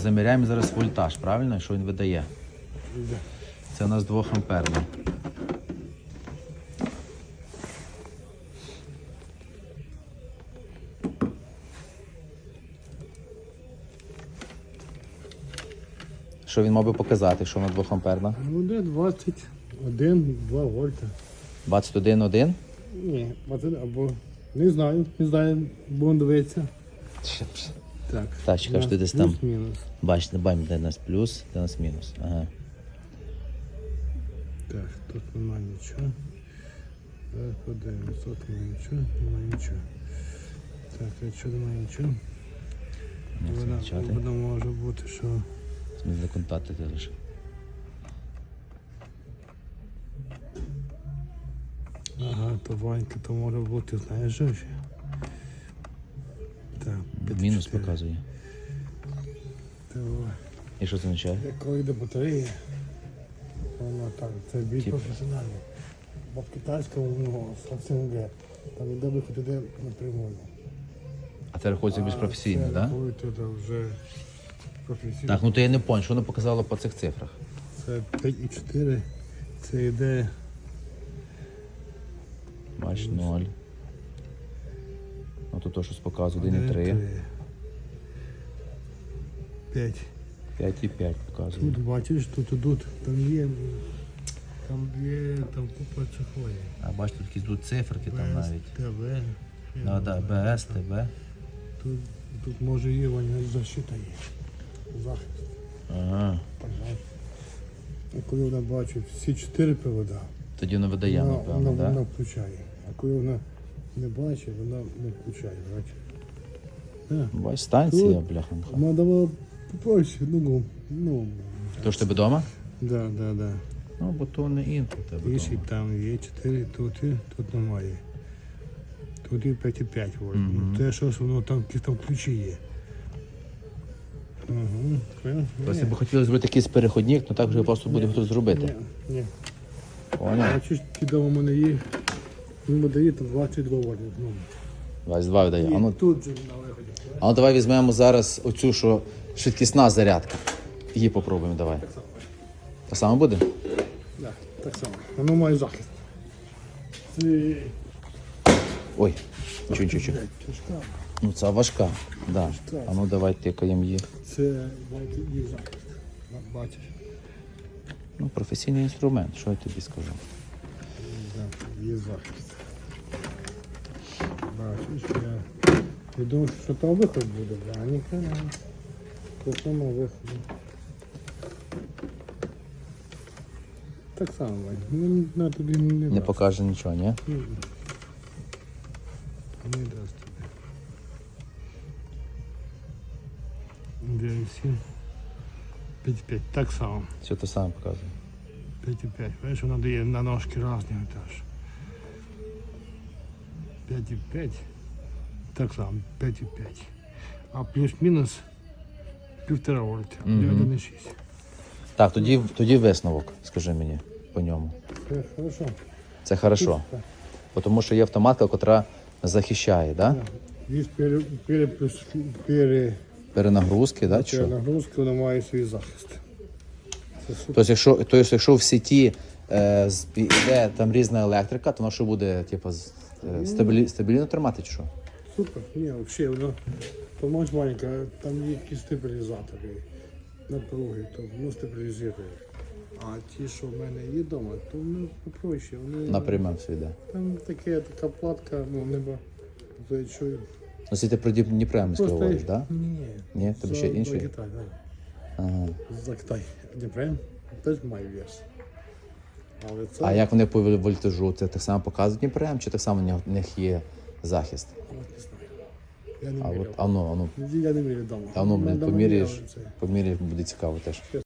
Заміряємо зараз вольтаж, правильно? Що він видає? Це у нас 2 амперний. Що він мав би показати, що вона 2 амперна? Ну, де 21, 2 вольта. 21,1? Ні, 20 або не знаю, не знаю, будемо дивитися. Так. Так, що ти десь там. Плюс-мінус. Бачите, бачимо, де у нас плюс, де у нас мінус. Ага. Так, тут немає нічого. Зараз подивимось, тут немає нічого, немає нічого. Так, якщо немає нічого, воно, почати? може бути, що Зміни контактити лише. ага, то Ванька, то може бути, знаєш, що? Так, Мінус 54. показує. І що це означає? як коли йде батарея, воно так, це більш Типу. професіонально. Бо в китайському ну, совсем Г. Там іде виход іде напрямую. А це рахується більш професійно, так? так? Коли вже професійно. Так, ну то я не понял, що воно показало по цих цифрах. Це 5,4, це йде Бач, 0. Тут то щось показує 1,3. 5. 5,5 показує. Тут бачиш, тут ідуть, там є, там є, там купа є. А бач, тут якісь тут циферки там навіть. ТВ. Ну так, БС, ТБ. Тут, тут може є вона защита є. Захист. Ага. Коли вона бачить всі чотири провода, Тоді воно видає, вона, напевно, вона, вона так? включає. А коли вона не бачить, вона не включає. Бачиш? Бач, станція, бляха. Вона давала попроще, ну, ну, То ж тебе вдома? да, да, да. Ну, бо то не в тебе вдома. там є 4, тут, тут немає. Тут і 5,5 вольт. Ну, те щось воно там, якісь там ключі є. Угу. Просто б хотіли зробити якийсь переходник, ну так вже просто буде хтось зробити. Ні, ні. Поняв? Бачиш, ті дома в мене є. Він видає там 22 вольт. Ну. 22 видає. А ну, тут же на виході. а ну давай візьмемо зараз оцю, що швидкісна зарядка. Її попробуємо, давай. Так само буде? Да, так само. Воно має захист. Це Ой, чу чу чу блядь, тяжка. Ну це важка. Да. А ну давай тикаємо її. Це знаєте, захист. Бачиш? Ну, професійний інструмент, що я тобі скажу. Да, є захист. Бачиш, я, я думав, що там виход буде, а ніхера. Тут нема виходу. Так само, Вань. Ну, на тобі не, Не дасть. покаже нічого, ні? М-м. Не дасть тобі. Дивимося. 5,5. Так само. Все те саме показує. 5,5. Видиш, воно дає на ножки різні теж. 5,5. Так само, 5,5. А плюс-мінус півтора вольта. Мгм. 1,6. Так, тоді, тоді висновок, скажи мені по ньому. Це хорошо. Це хорошо. Тому що є автоматка, яка захищає, да? Є пере, пере, плюс, пере, перенагрузки, да? чи що? нагрузки, вона має свій захист. Тобто, якщо, тобто, якщо в сіті е, з- йде там різна електрика, то воно що буде типу, з- е, стабілі, стабільно тримати чи що? Супер. Ні, взагалі, воно помочь маленька, там є якісь стабілізатори, напруги, то воно стабілізує. А ті, що в мене є вдома, то воно попроще. Вони, Напряму все йде. Там таке, така платка, ну небо. То якщо Ну, це ти про Дніп- говориш, так? Да? Ні. Ні, тебе ще інший? Китай, так. Ага. За Дніпрем теж має вес. Але це А як вони по вольтажу? Це так само показують Дніпрем, чи так само в них- є захист? от не знаю. Я не А міряв. от, а ну, а ну, Я не міряв вдома. а ну, блін, Вдома поміряєш, міряв це. поміряєш, буде цікаво теж.